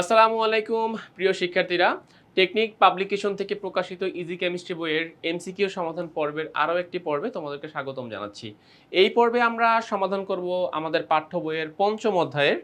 আসসালামু আলাইকুম, প্রিয় শিক্ষার্থীরা। টেকনিক পাবলিকেশন থেকে প্রকাশিত ইজি কেমিস্ট্রি বইয়ের এমসিকিউ সমাধান পর্বের আরও একটি পর্বে তোমাদেরকে স্বাগতম জানাচ্ছি। এই পর্বে আমরা সমাধান করব আমাদের পাঠ্য বইয়ের পঞ্চম অধ্যায়ের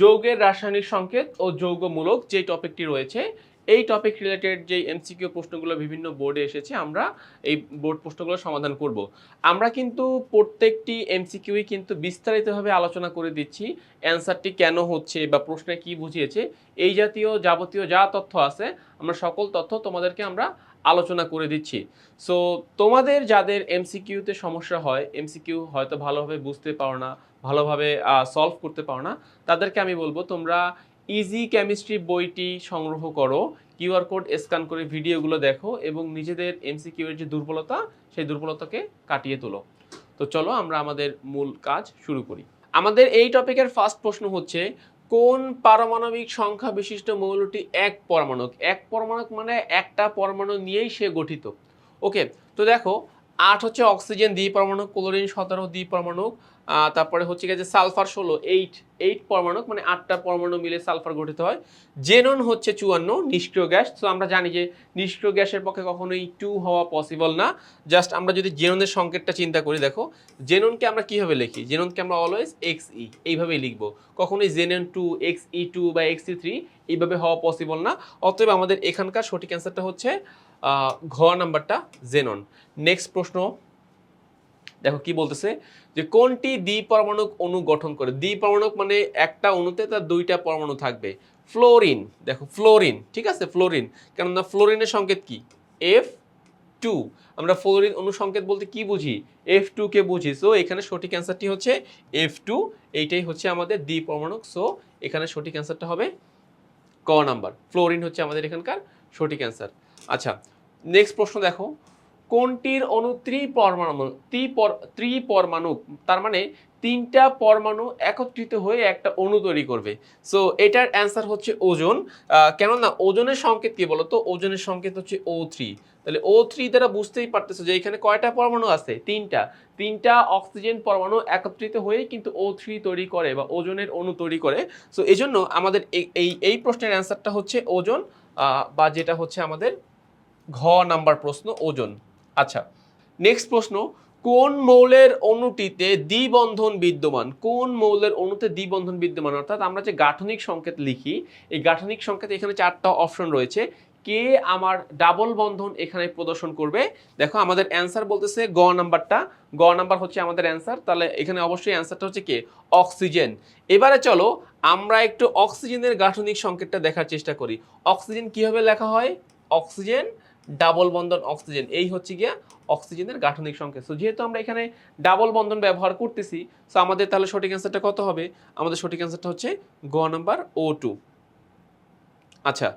যৌগের রাসায়নিক সংকেত ও যৌগমূলক যে টপিকটি রয়েছে এই টপিক রিলেটেড যে এমসিকিউ প্রশ্নগুলো বিভিন্ন বোর্ডে এসেছে, আমরা এই বোর্ড প্রশ্নগুলো সমাধান করব। আমরা কিন্তু প্রত্যেকটি এমসিকিউই কিন্তু বিস্তারিতভাবে আলোচনা করে দিচ্ছি অ্যান্সারটি কেন হচ্ছে বা প্রশ্নে কি বুঝিয়েছে, এই জাতীয় যাবতীয় যা তথ্য আছে, আমরা সকল তথ্য তোমাদেরকে আমরা আলোচনা করে দিচ্ছি। সো তোমাদের যাদের এমসিকিউতে সমস্যা হয় এমসিকিউ হয়তো ভালোভাবে বুঝতে পারো না, ভালোভাবে সলভ করতে পারো না, তাদেরকে আমি বলব, তোমরা ইজি কেমিস্ট্রি বইটি সংগ্রহ করো কিউআর কোড স্ক্যান করে ভিডিওগুলো দেখো এবং নিজেদের এমসিকিউ এর যে দুর্বলতা, সেই দুর্বলতাকে কাটিয়ে তোলো। তো চলো আমরা আমাদের মূল কাজ শুরু করি। আমাদের এই টপিকের ফার্স্ট প্রশ্ন হচ্ছে, কোন পারমাণবিক সংখ্যা বিশিষ্ট মৌলটি এক পরমাণুক? এক পরমাণুক মানে একটা পরমাণু নিয়েই সে গঠিত। ওকে তো দেখো আট হচ্ছে অক্সিজেন, দ্বি পরমাণু, ক্লোরিন সতেরো, দ্বি পরমাণু তারপরে হচ্ছে গিয়ে যে সালফার ষোলো, এইট এইট পরমাণু মানে আটটা পরমাণু মিলে সালফার গঠিত হয়। জেনন হচ্ছে চুয়ান্ন, নিষ্ক্রিয় গ্যাস। তো আমরা জানি যে নিষ্ক্রিয় গ্যাসের পক্ষে কখনোই টু হওয়া পসিবল না। জাস্ট আমরা যদি জেননের সংকেতটা চিন্তা করি, দেখো জেননকে আমরা কীভাবে লিখি? জেননকে আমরা অলওয়েজ এক্স ই এইভাবেই লিখব। কখনোই xenon two X E two বা এক্স ই থ্রি এইভাবে হওয়া পসিবল না। অতএব আমাদের এখানকার সঠিক অ্যান্সারটা হচ্ছে ঘ নাম্বারটা জেনন। নেক্সট প্রশ্ন, দেখো কি বলতেছে, যে কোনটি দ্বিপরমাণুক অণু গঠন করে? দ্বিপরমাণুক মানে একটা অণুতে তার দুইটা পরমাণু থাকবে। ফ্লোরিন দেখো ফ্লোরিন ঠিক আছে? ফ্লোরিন কেননা ফ্লোরিনের সংকেত কি? এফ টু আমরা ফ্লোরিন অনুসংকেত বলতে কি বুঝি? এফ টু কে বুঝি। সো এখানে সঠিক অ্যান্সারটি হচ্ছে এফ টু এইটাই হচ্ছে আমাদের দ্বিপরমাণুক। সো এখানে সঠিক অ্যান্সারটা হবে ক নাম্বার। ফ্লোরিন হচ্ছে আমাদের এখানকার সঠিক অ্যান্সার আচ্ছা নেক্সট প্রশ্ন দেখো। কোনটির অণু ত্রিপরমাণু, ত্রিপর, ত্রিপরমাণু, তার মানে তিনটা পরমাণু একত্রিত হয়ে একটা অণু তৈরি করবে। সো এটার অ্যান্সার হচ্ছে ওজন। কেননা ওজনের সংকেত কি বলতো? ওজনের সংকেত হচ্ছে ও থ্রি তাহলে ও থ্রি দ্বারা বুঝতেই পারতেছো যে এখানে কয়টা পরমাণু আছে? তিনটা। তিনটা অক্সিজেন পরমাণু একত্রিত হয়ে কিন্তু ও থ্রি তৈরি করে বা ওজনের অণু তৈরি করে। সো এই জন্য আমাদের এই এই প্রশ্নের অ্যান্সারটা হচ্ছে ওজন বা যেটা হচ্ছে আমাদের ঘ নাম্বার প্রশ্ন, ওজন। আচ্ছা নেক্সট প্রশ্ন, কোন মৌলের অণুটিতে দ্বিবন্ধন বিদ্যমান? কোন মৌলের অণুতে দ্বিবন্ধন বিদ্যমান? অর্থাৎ আমরা যে গাঠনিক সংকেত লিখি, এই গাঠনিক সংকেত এখানে চারটা অপশন রয়েছে। কে আমার ডাবল বন্ধন এখানে প্রদর্শন করবে? দেখো, আমাদের অ্যান্সার বলতেছে গ নাম্বারটা। গ নাম্বার হচ্ছে আমাদের অ্যান্সার তাহলে এখানে অবশ্যই অ্যান্সারটা হচ্ছে কে? অক্সিজেন। এবারে চলো, আমরা একটু অক্সিজেনের গাঠনিক সংকেতটা দেখার চেষ্টা করি। অক্সিজেন কীভাবে লেখা হয়? অক্সিজেন ডাবল বন্ধন অক্সিজেন। এই হচ্ছে গিয়া অক্সিজেনের গাঠনিক সংকেত। সো যেহেতু আমরা এখানে ডাবল বন্ধন ব্যবহার করতেছি সো আমাদের তাহলে সঠিক অ্যান্সারটা কত হবে? আমাদের সঠিক অ্যান্সারটা হচ্ছে গ নাম্বার ও টু আচ্ছা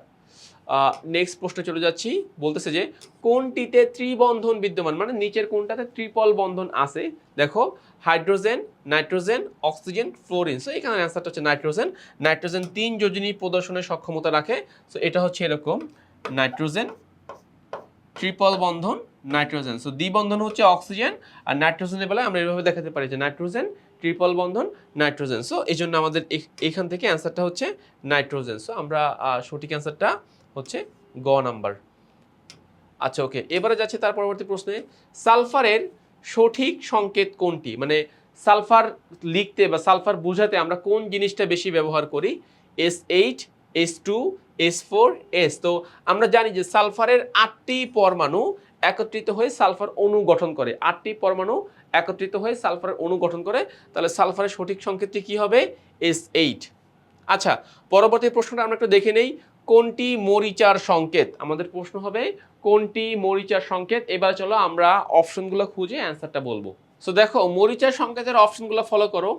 নেক্সট প্রশ্নে চলে যাচ্ছি। বলতেছে যে, কোনটিতে ত্রিবন্ধন বিদ্যমান? মানে নিচের কোনটাতে ত্রিপল বন্ধন আছে? দেখো, hydrogen, nitrogen, oxygen, fluorine. So এখানে অ্যান্সারটা হচ্ছে নাইট্রোজেন। নাইট্রোজেন তিন যোজনী প্রদর্শনের সক্ষমতা রাখে। সো এটা হচ্ছে এরকম, নাইট্রোজেন ট্রিপল বন্ধন নাইট্রোজেন সো দ্বিবন্ধন হচ্ছে অক্সিজেন আর নাইট্রোজেনের বেলায় আমরা এভাবে দেখাতে পারি যে নাইট্রোজেন ট্রিপল বন্ধন নাইট্রোজেন সো এই জন্য আমাদের এখ- এখান থেকে অ্যান্সারটা হচ্ছে নাইট্রোজেন সো আমরা সঠিক অ্যান্সারটা হচ্ছে গ নাম্বার। আচ্ছা ওকে এবারে যাচ্ছে তার পরবর্তী প্রশ্নে। সালফারের সঠিক সংকেত কোনটি? মানে সালফার লিখতে বা সালফার বোঝাতে আমরা কোন জিনিসটা বেশি ব্যবহার করি? S H S two S four S তো আমরা জানি যে সালফারের আটটি পরমাণু একত্রিত হয়ে সালফার অণু গঠন করে। আটটি পরমাণু একত্রিত হয়ে সালফারের অণু গঠন করে। তাহলে সালফারের সঠিক সংকেতটি কি হবে? এস এইট আচ্ছা পরবর্তী প্রশ্নটা আমরা একটু দেখে নেই। কোনটি মরিচার সংকেত? আমাদের প্রশ্ন হবে, কোনটি মরিচার সংকেত? এবার চলো আমরা অপশনগুলো খুঁজে অ্যান্সারটা বলব। সো দেখো, মরিচার সংকেতের অপশনগুলো ফলো করো।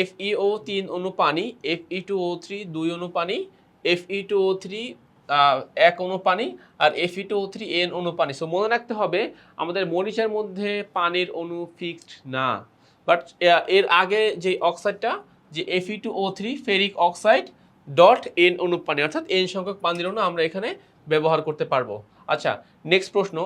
এফ ইও তিন অণু পানি F E two O three দুই অণু পানি F E two O three এক অণু পানি আর F E two O three N অণু পানি সো মনে রাখতে হবে, আমাদের মরিচার মধ্যে পানির অণু ফিক্সড না। বাট এর আগে যে অক্সাইডটা যে F E two O three ferric oxide dot N অণু পানি অর্থাৎ এন সংখ্যক পানির অণু আমরা এখানে ব্যবহার করতে পারব। আচ্ছা নেক্সট প্রশ্ন,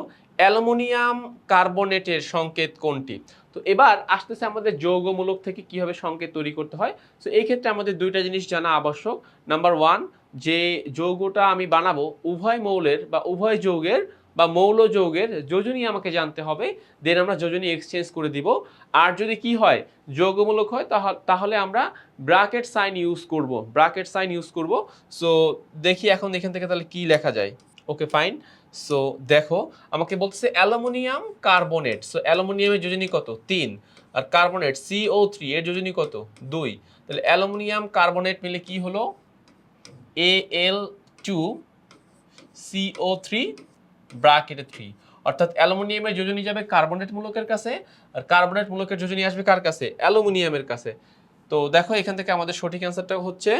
অ্যালুমিনিয়াম কার্বনেটের সংকেত কোনটি? তো এবার আসতেছে আমাদের যৌগমূলক থেকে কীভাবে সংকেত তৈরি করতে হয়। তো এই ক্ষেত্রে আমাদের দুইটা জিনিস জানা আবশ্যক। নাম্বার ওয়ান যে যৌগটা আমি বানাবো, উভয় মৌলের বা উভয় যৌগের বা মৌল যৌগের যোজনী আমাকে জানতে হবে দেন আমরা যোজনী এক্সচেঞ্জ করে দিব। আর যদি কি হয়, যৌগমূলক হয়, তাহ- তাহলে আমরা ব্রাকেট সাইন ইউজ করব ব্রাকেট সাইন ইউজ করব। সো দেখি এখন এখান থেকে তাহলে কি লেখা যায়। ওকে ফাইন সো দেখো, আমাকে বলতেছে অ্যালুমিনিয়াম কার্বনেট। সো অ্যালুমিনিয়ামের যোজনী কত? তিন। আর কার্বনেট সিও থ্রি এর যোজনী কত? দুই। তাহলে অ্যালুমিনিয়াম কার্বনেট মিলে কি হলো? A L two CO three ব্রাকেটে three অর্থাৎ অ্যালুমিনিয়ামের যোজনী যাবে কার্বনেট মূলকের কাছে, আর কার্বনেট মূলকের যোজনী আসবে কার কাছে? অ্যালুমিনিয়ামের কাছে। তো দেখো এখান থেকে আমাদের সঠিক অ্যান্সারটা হচ্ছে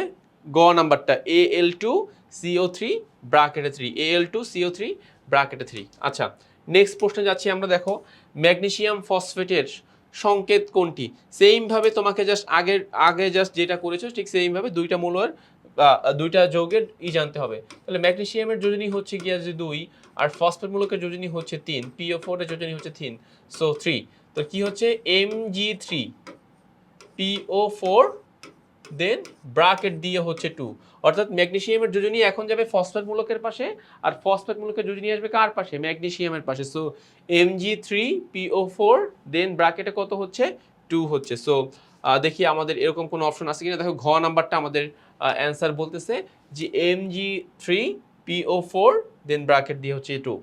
গ নাম্বারটা A L two CO three ব্রাকেটে three A L two CO three ব্রাকেটে three আচ্ছা নেক্সট প্রশ্নে যাচ্ছি আমরা, দেখো, ম্যাগনেসিয়াম ফসফেটের সংকেত কোনটি? সেইমভাবে তোমাকে জাস্ট আগের, আগে জাস্ট যেটা করেছ, ঠিক সেইমভাবে দুইটা মূলের দুইটা যৌগের ই জানতে হবে। তাহলে ম্যাগনেশিয়ামের যোজনী হচ্ছে গিয়া যে দুই, আর ফসফেট মূলকের যোজনী হচ্ছে তিন পিও ফোরের যোজনী হচ্ছে তিন সো থ্রি তো কি হচ্ছে? M G three PO four then bracket দিয়ে হচ্ছে টু অর্থাৎ ম্যাগনেশিয়ামের যোজনী এখন যাবে ফসফেট মূলকের পাশে, আর ফসফেট মূলকের যোজনী আসবে কার পাশে? ম্যাগনেশিয়ামের পাশে। So M G three PO four then ব্রাকেটে কত হচ্ছে? টু হচ্ছে। সো দেখি আমাদের এরকম কোনো অপশন আছে কিনা? দেখো, ঘ নাম্বারটা আমাদের অ্যান্সার বলতেছে যে M G three PO four then bracket দিয়ে হচ্ছে টু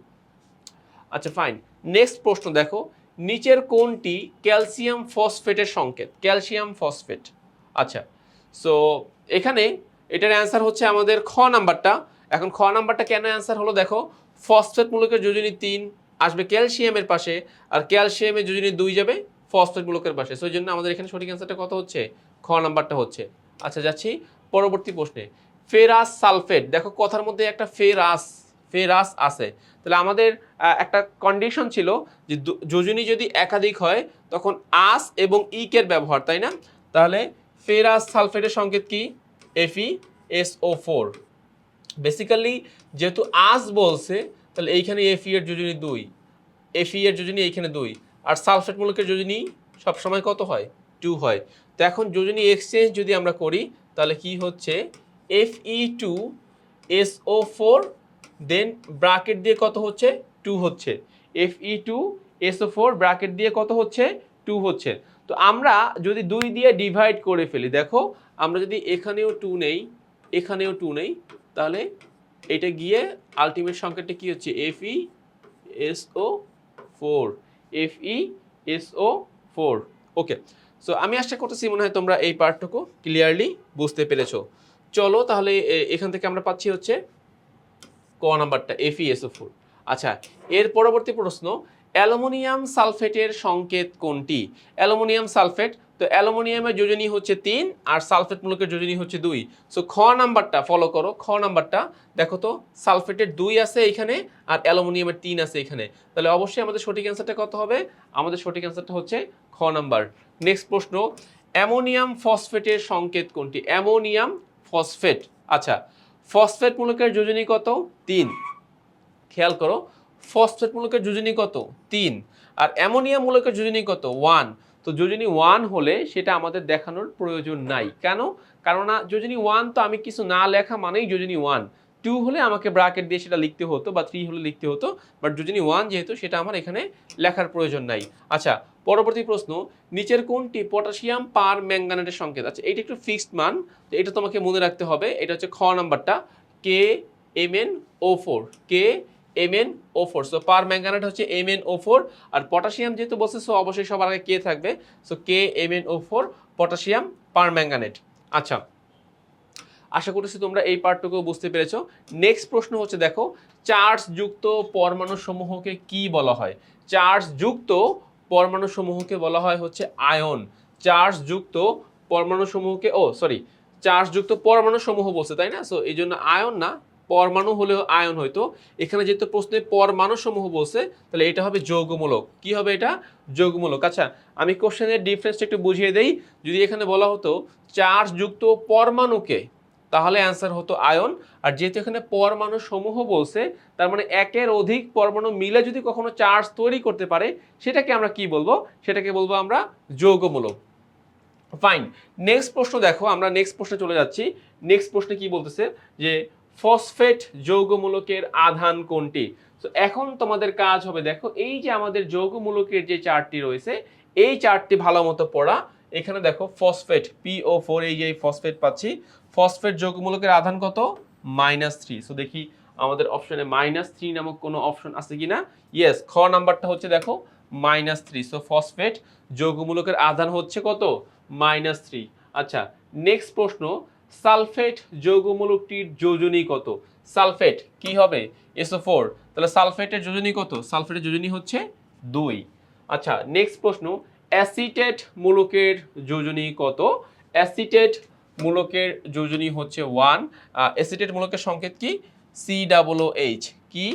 আচ্ছা ফাইন নেক্সট প্রশ্ন দেখো। নিচের কোনটি ক্যালসিয়াম ফসফেটের সংকেত? ক্যালসিয়াম ফসফেট আচ্ছা সো এখানে এটার অ্যান্সার হচ্ছে আমাদের খ নাম্বারটা। এখন খ নাম্বারটা কেন অ্যান্সার হলো দেখো। ফসফেট মূলকের যোজনী তিন, আসবে ক্যালসিয়ামের পাশে, আর ক্যালসিয়ামের যোজনী দুই যাবে ফসফেট মূলকের পাশে। সেই জন্য আমাদের এখানে সঠিক অ্যান্সারটা কত হচ্ছে? খ নাম্বারটা হচ্ছে। আচ্ছা যাচ্ছি। পরবর্তী প্রশ্নে, ফেরাস সালফেট, দেখো কথার মধ্যে একটা ফেরাস ফেরাস আছে। তাহলে আমাদের একটা কন্ডিশন ছিল যে যোজনী যদি একাধিক হয়, তখন আস এবং ইকের ব্যবহার, তাই না? তাহলে ফেরাস সালফেটের সংকেত কি? এফি এস ও ফোর বেসিক্যালি যেহেতু আস বলছে, তাহলে এইখানে এফি এর যোজনী দুই এফি এর যোজনী এইখানে দুই, আর সালফেট মূলকের যোজনী সবসময় কত হয়? টু হয়। তো এখন যোজনী এক্সচেঞ্জ যদি আমরা করি তাহলে কি হচ্ছে? F E two S O four then bracket দিয়ে কত হচ্ছে? টু হচ্ছে। F E two S O four bracket দিয়ে কত হচ্ছে? টু হচ্ছে। তো আমরা যদি দুই দিয়ে ডিভাইড করে ফেলি, দেখো, আমরা যদি এখানেও টু নেই, এখানেও টু নেই, তাহলে এটা গিয়ে আলটিমেট সংখ্যাটা কি হচ্ছে? F E S O four F E S O four okay so আমি আশা করতেছি মনে হয় তোমরা এই পার্টটুকু ক্লিয়ারলি বুঝতে পেরেছ। চলো তাহলে এখান থেকে আমরা পাচ্ছি হচ্ছে ক নাম্বারটা এফিএসও ফোর আচ্ছা এর পরবর্তী প্রশ্ন অ্যালুমিনিয়াম সালফেটের সংকেত কোনটি? অ্যালুমিনিয়াম সালফেট, তো অ্যালুমিনিয়ামের যোজনী হচ্ছে তিন আর সালফেট মূলকের যোজনী হচ্ছে দুই। সো খ নাম্বারটা ফলো করো, খ নাম্বারটা। দেখো তো, সালফেটের দুই আছে এখানে আর অ্যালুমিনিয়ামের তিন আছে এখানে। তাহলে অবশ্যই আমাদের সঠিক অ্যান্সারটা কত হবে? আমাদের সঠিক অ্যান্সারটা হচ্ছে খ নাম্বার। নেক্সট প্রশ্ন, অ্যামোনিয়াম ফসফেটের সংকেত কোনটি? Ammonium phosphate. আচ্ছা ফসফেট মূলকের যোজনী কত? তিন। খেয়াল করো ফসফেট মূলকের যোজনী কত? তিন। আর অ্যামোনিয়া মূলকের যোজনী কত? ওয়ান। তো যোজনী ওয়ান হলে সেটা আমাদের দেখানোর প্রয়োজন নাই। কেন? কেননা যোজনী ওয়ান তো আমি কিছু না লেখা মানেই যোজনী ওয়ান। টু হলে আমাকে ব্রাকেট দিয়ে সেটা লিখতে হতো বা থ্রি হলে লিখতে হতো, বাট যোজনী ওয়ান যেহেতু সেটা আমার এখানে লেখার প্রয়োজন নাই। আচ্ছা পরবর্তী প্রশ্ন, নিচের কোনটি পটাশিয়াম পার ম্যাঙ্গানেটের সংকেত? আচ্ছা এটা একটু ফিক্সড মান, তো এটা তোমাকে মনে রাখতে হবে। এটা হচ্ছে খ নাম্বারটা, K M N O four. K M N O four so permanganate হচ্ছে এম এন ও ফোর আর পটাশিয়াম যেহেতু বলছে সো অবশ্যই সবার আগে কে থাকবে। So K M N O four potassium permanganate আচ্ছা আশা করতেছি তোমরা এই পার্টটুকু বুঝতে পেরেছ। নেক্সট প্রশ্ন হচ্ছে, দেখো চার্জ যুক্ত পরমাণু সমূহকে কি বলা হয়? চার্জ যুক্ত পরমাণু সমূহকে বলা হয় হচ্ছে আয়ন। চার্জ যুক্ত পরমাণু সমূহকে, ও সরি চার্জ যুক্ত পরমাণু সমূহ বলছে, তাই না? সো এই জন্য আয়ন না পরমাণু হলেও আয়ন হয়তো এখানে যেহেতু প্রশ্নে পরমাণু সমূহ বলছে, তাহলে এটা হবে যৌগমূলক। কি হবে এটা? যৌগমূলক। আচ্ছা আমি কোশ্চেনের ডিফারেন্সটা একটু বুঝিয়ে দেই। যদি এখানে বলা হতো চার্জ যুক্ত পরমাণুকে, তাহলে অ্যান্সার হতো আয়ন। আর যেহেতু এখানে পরমাণু সমূহ বলছে, তার মানে একের অধিক পরমাণু মিলে যদি কখনো চার্জ তৈরি করতে পারে, সেটাকে আমরা কি বলব? সেটাকে বলব আমরা যৌগমূলক। ফাইন নেক্সট প্রশ্ন দেখো, আমরা নেক্সট প্রশ্নে চলে যাচ্ছি। নেক্সট প্রশ্নে কি বলতেছে? যে ফসফেট যৌগমূলকের আধান কোনটি? তো এখন তোমাদের কাজ হবে, দেখো, এই যে আমাদের যৌগমূলকের যে চারটি রয়েছে, এই চারটি ভালো মতো পড়া। এখানে দেখো, ফসফেট পিও ফোর এই যে ফসফেট পাচ্ছি। ফসফেট যৌগমূলকের আধান কত? মাইনাস থ্রি সো দেখি আমাদের অপশনে মাইনাস থ্রি নামক কোনো অপশন আছে কিনা? ইয়েস খ নাম্বারটা হচ্ছে, দেখো মাইনাস থ্রি সো ফসফেট যৌগমূলকের আধান হচ্ছে কত? মাইনাস থ্রি আচ্ছা নেক্সট প্রশ্ন সালফেট যৌগমূলকটির যোজনী কত? সালফেট কি হবে? SO four. তাহলে সালফেটের যোজনী কত? সালফেটের যোজনী হচ্ছে দুই। আচ্ছা নেক্সট প্রশ্ন, অ্যাসিটেট মূলকের যোজনী কত? অ্যাসিটেট মূলকের যোজনী হচ্ছে ওয়ান অ্যাসিটেট মূলকের সংকেত কি? সি ডাবল এইচ কি?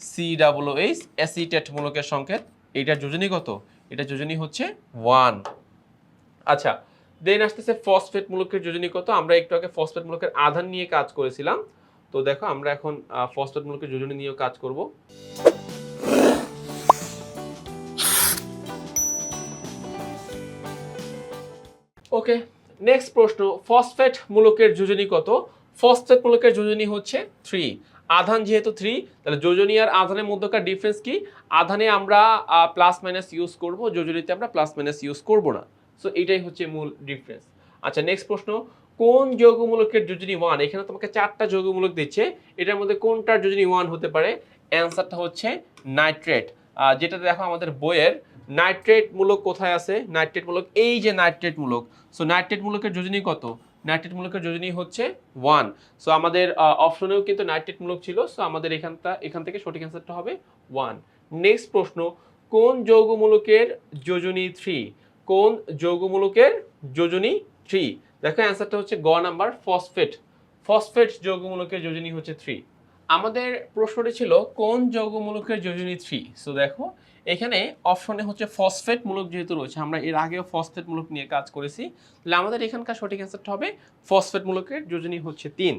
সি ডাবল এইচ অ্যাসিটেট মূলকের সংকেত। এটার যোজনী কত? এটা যোজনী হচ্ছে ওয়ান আচ্ছা দেন আসতেছে ফসফেট মূলকের যোজনী কত আমরা একটু আগে ফসফেট মূলকের আধান নিয়ে কাজ করেছিলাম। তো দেখো, আমরা এখন ফসফেট মূলকের যোজনী নিয়েও কাজ করব। ওকে নেক্সট প্রশ্ন ফসফেট মূলকের যোজনী কত ফসফেট মূলকের যোজনী হচ্ছে থ্রি আধান যেহেতু থ্রি তাহলে যোজনী আর আধানের মধ্যকার ডিফারেন্স কি? আধানে আমরা প্লাস মাইনাস ইউজ করব, যোজনীতে আমরা প্লাস মাইনাস ইউজ করব না। সো এটাই হচ্ছে মূল ডিফারেন্স আচ্ছা নেক্সট প্রশ্ন, কোন যৌগমূলকের যোজনী ওয়ান এখানে তোমাকে চারটা যৌগমূলক দিচ্ছে। এটার মধ্যে কোনটার যোজনী ওয়ান হতে পারে? অ্যান্সারটা হচ্ছে নাইট্রেট যেটা দেখো আমাদের বইয়ের নাইট্রেট মূলক কোথায় আছে? নাইট্রেট মূলক, এই যে নাইট্রেট মূলক সো নাইট্রেট মূলকের যোজনী কত? নাইট্রেট মূলকের যোজনী হচ্ছে ওয়ান সো আমাদের অপশনেও কিন্তু নাইট্রেট মূলক ছিল সো আমাদের এখানটা, এখান থেকে সঠিক অ্যান্সারটা হবে ওয়ান নেক্সট প্রশ্ন, কোন যৌগমূলকের যোজনী থ্রি কোন যৌগমূলকের যোজনী থ্রি দেখো অ্যান্সারটা হচ্ছে গ নাম্বার ফসফেট ফসফেট যৌগমূলকের যোজনী হচ্ছে থ্রি আমাদের প্রশ্নটি ছিল, কোন যৌগমূলকের যোজনী থ্রি সো দেখো, এখানে অপশনে হচ্ছে ফসফেট মূলক যেহেতু রয়েছে, আমরা এর আগেও ফসফেট মূলক নিয়ে কাজ করেছি। তাহলে আমাদের এখানকার সঠিক অ্যান্সারটা হবে ফসফেট মূলকের যোজনী হচ্ছে তিন।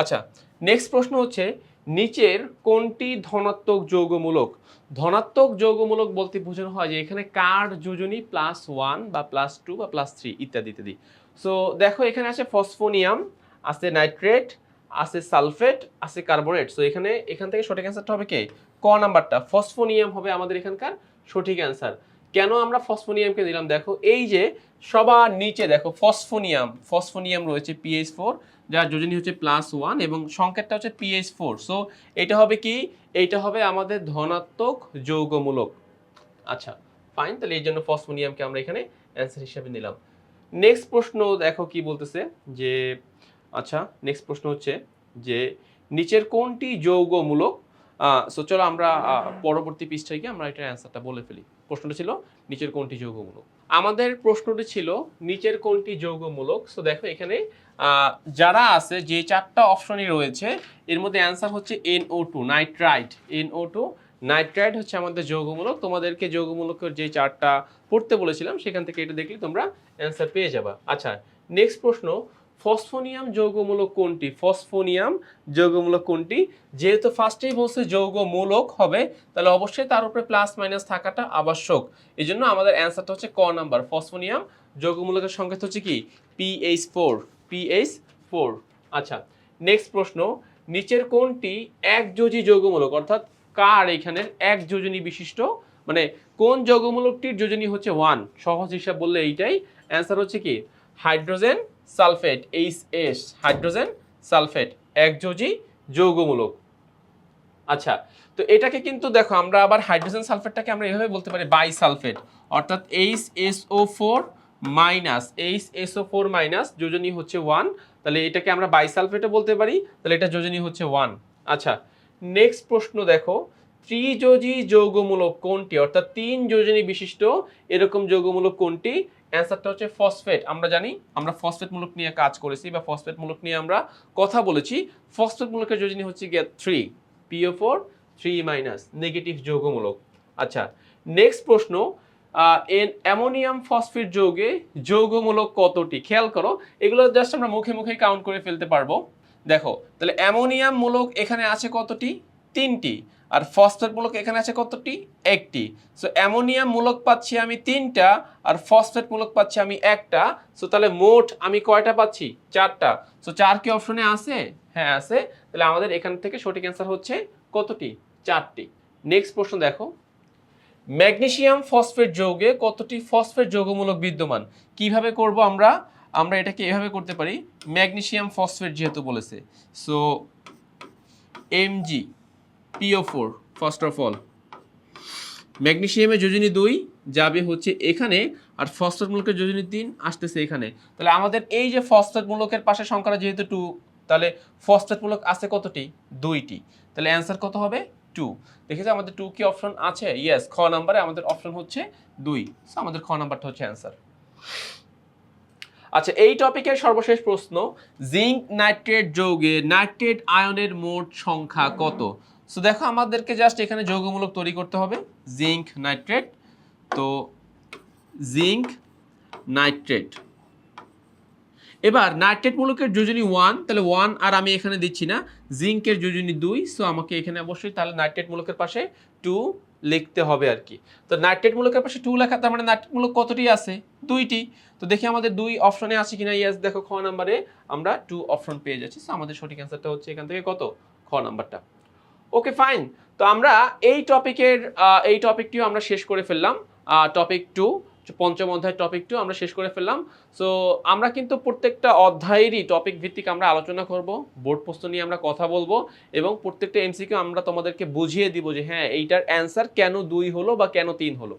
আচ্ছা নেক্সট প্রশ্ন হচ্ছে নিচের কোনটি ধনাত্মক যৌগমূলক? ধনাত্মক যৌগমূলক বলতে বোঝানো হয় যে এখানে কার যোজনী প্লাস ওয়ান বা প্লাস টু বা প্লাস থ্রি ইত্যাদি ইত্যাদি। সো দেখো এখানে আছে ফসফোনিয়াম আছে নাইট্রেট আছে সালফেট আছে কার্বনেট সো এখানে, এখান থেকে সঠিক অ্যান্সারটা হবে কে? ক নাম্বারটা? ফসফোনিয়াম হবে আমাদের এখানকার সঠিক অ্যান্সার কেন আমরা ফসফোনিয়ামকে দিলাম? দেখো, এই যে সবার নিচে দেখো, ফসফোনিয়াম ফসফোনিয়াম রয়েছে পিএইচ ফোর যার যোজনী হচ্ছে প্লাস ওয়ান এবং সংকেতটা হচ্ছে পিএইচ ফোর সো এটা হবে কি? এইটা হবে আমাদের ধনাত্মক যৌগমূলক। আচ্ছা ফাইন তাহলে এই জন্য ফসফোনিয়ামকে আমরা এখানে অ্যান্সার হিসাবে নিলাম। নেক্সট প্রশ্ন দেখো কি বলতেছে? যে আচ্ছা নেক্সট প্রশ্ন হচ্ছে যে, নিচের কোনটি যৌগমূলক? সো চলো আমরা পরবর্তী পৃষ্ঠায় গিয়ে আমরা এটার অ্যান্সারটা বলে ফেলি। প্রশ্নটা ছিল নিচের কোনটি যৌগমূলক। আমাদের প্রশ্নটি ছিল নিচের কোনটি যৌগমূলক। সো দেখো এখানে যারা আছে, যে চারটা অপশনই রয়েছে, এর মধ্যে অ্যান্সার হচ্ছে NO two nitrite NO two nitrite হচ্ছে আমাদের যৌগমূলক। তোমাদেরকে যৌগমূলকের যে চারটা পড়তে বলেছিলাম, সেখান থেকে এটা দেখলে তোমরা অ্যান্সার পেয়ে যাবা। আচ্ছা নেক্সট প্রশ্ন ফসফোনিয়াম যৌগমূলক কোনটি? ফসফোনিয়াম যৌগমূলক কোনটি? যেহেতু ফার্স্টেই বলছে যৌগমূলক হবে, তাহলে অবশ্যই তার উপরে প্লাস মাইনাস থাকাটা আবশ্যক। এই জন্য আমাদের অ্যান্সারটা হচ্ছে ক নাম্বার। ফসফোনিয়াম যৌগমূলকের সংকেত হচ্ছে কি? পিএইচ ফোর পিএইচ ফোর আচ্ছা নেক্সট প্রশ্ন। নিচের কোনটি এক যোজি যৌগমূলক? অর্থাৎ কার এখানের এক যোজনী বিশিষ্ট? মানে কোন যৌগমূলকটির যোজনী হচ্ছে ওয়ান সহজ হিসাব বললে এইটাই। অ্যান্সার হচ্ছে কি? Hydrogen sulphate H S hydrogen, sulphate, একযোজী যৌগমূলক। আচ্ছা তো এটাকে কিন্তু দেখো, আমরা আবার হাইড্রোজেন সালফেটটাকে আমরা এভাবে বলতে পারি বাই সালফেট অর্থাৎ H S O four minus H S O four minus যোজনী হচ্ছে ওয়ান তাহলে এটাকে আমরা বাই সালফেটও বলতে পারি, তাহলে এটা যোজনী হচ্ছে ওয়ান আচ্ছা নেক্সট প্রশ্ন দেখো, ত্রিযোজী যৌগমূলক কোনটি? অর্থাৎ তিন যোজনী বিশিষ্ট, এরকম যৌগমূলক কোনটি? অ্যান্সারটা হচ্ছে ফসফেট। আমরা জানি, আমরা ফসফেট মূলক নিয়ে কাজ করেছি বা ফসফেট মূলক নিয়ে আমরা কথা বলেছি। ফসফেট মূলকের যোজনী হচ্ছে গিয়ে three PO four three minus negative যৌগমূলক। আচ্ছা নেক্সট প্রশ্ন অ্যামোনিয়াম ফসফেট যৌগে যৌগমূলক কতটি? খেয়াল করো, এগুলো জাস্ট আমরা মুখে মুখে কাউন্ট করে ফেলতে পারব। দেখো, তাহলে অ্যামোনিয়াম মূলক এখানে আছে কতটি? তিনটি। আর ফসফেট মূলক এখানে আছে কতটি? একটি। সো অ্যামোনিয়াম মূলক পাচ্ছি আমি তিনটা আর ফসফেট মূলক পাচ্ছি আমি একটা। সো তাহলে মোট আমি কয়টা পাচ্ছি? চারটা। সো চার কি অপশনে আছে? হ্যাঁ আছে। তাহলে আমাদের এখান থেকে সঠিক অ্যান্সার হচ্ছে কতটি? চারটি। নেক্সট প্রশ্ন দেখো। ম্যাগনেসিয়াম ফসফেট যৌগে কতটি ফসফেট যৌগমূলক বিদ্যমান? কীভাবে করব আমরা? আমরা এটাকে এভাবে করতে পারি। ম্যাগনেসিয়াম ফসফেট যেহেতু বলেছে। So MG PO four first of all ম্যাগনেসিয়ামের যোজনী দুই যাবে হচ্ছে এখানে, আর ফসফেট মূলকের যোজনী তিন আসতেছে এখানে। তাহলে আমাদের এই যে ফসফেট মূলকের পাশে সংখ্যাটা যেহেতু টু তাহলে ফসফেট মূলক আছে কতটি? দুইটি। তাহলে অ্যান্সার কত হবে? টু দেখেছি আমাদের টু কি অপশন আছে? ইয়েস খ নাম্বারে আমাদের অপশন হচ্ছে দুই। সো আমাদের খ নাম্বারটা হচ্ছে অ্যান্সার আচ্ছা এই টপিকের সর্বশেষ প্রশ্ন জিঙ্ক নাইট্রেট যৌগে নাইট্রেট আয়নের মোট সংখ্যা কত? সো দেখো আমাদেরকে জাস্ট এখানে যৌগমূলক তৈরি করতে হবে। জিঙ্ক নাইট্রেট তো জিঙ্ক নাইট্রেট এবার নাইট্রেট মূলকের যোজনী ওয়ান তাহলে ওয়ান আর আমি এখানে দিচ্ছি না। জিঙ্কের যোজনী দুই সো আমাকে এখানে অবশ্যই তাহলে নাইট্রেট মূলকের পাশে টু লিখতে হবে আর কি। তো নাইট্রেট মূলকের পাশে টু লেখা, তার মানে নাইট্রেট মূলক কতটি আছে? দুইটি। তো দেখি আমাদের দুই অপশনে আছে কিনা। ইয়েস দেখো খ নাম্বারে আমরা টু অপশন পেয়ে যাচ্ছি। সো আমাদের সঠিক অ্যান্সারটা হচ্ছে এখান থেকে কত? খ নাম্বারটা ওকে ফাইন তো আমরা এই টপিকের এই টপিকটিও আমরা শেষ করে ফেললাম। টপিক টু পঞ্চম অধ্যায়ের টপিক টু আমরা শেষ করে ফেললাম। সো আমরা কিন্তু প্রত্যেকটা অধ্যায়েরই টপিক ভিত্তিক আমরা আলোচনা করব বোর্ড প্রশ্ন নিয়ে আমরা কথা বলব এবং প্রত্যেকটা এমসিকে আমরা তোমাদেরকে বুঝিয়ে দিব যে হ্যাঁ এইটার অ্যান্সার কেন দুই হলো বা কেন তিন হলো।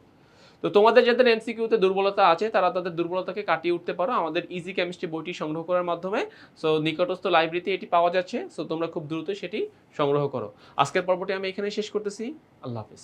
তো তোমাদের যাদের এমসিকিউতে দুর্বলতা আছে, তারা তাদের দুর্বলতাকে কাটিয়ে উঠতে পারো। আমাদের ইজি কেমিস্ট্রি বইটি সংগ্রহ করার মাধ্যমে। সো নিকটস্থ লাইব্রেরিতে এটি পাওয়া যাচ্ছে। সো তোমরা খুব দ্রুত সেটি সংগ্রহ করো। আজকের পর্বটি আমি এখানে শেষ করতেছি। আল্লাহ হাফিজ।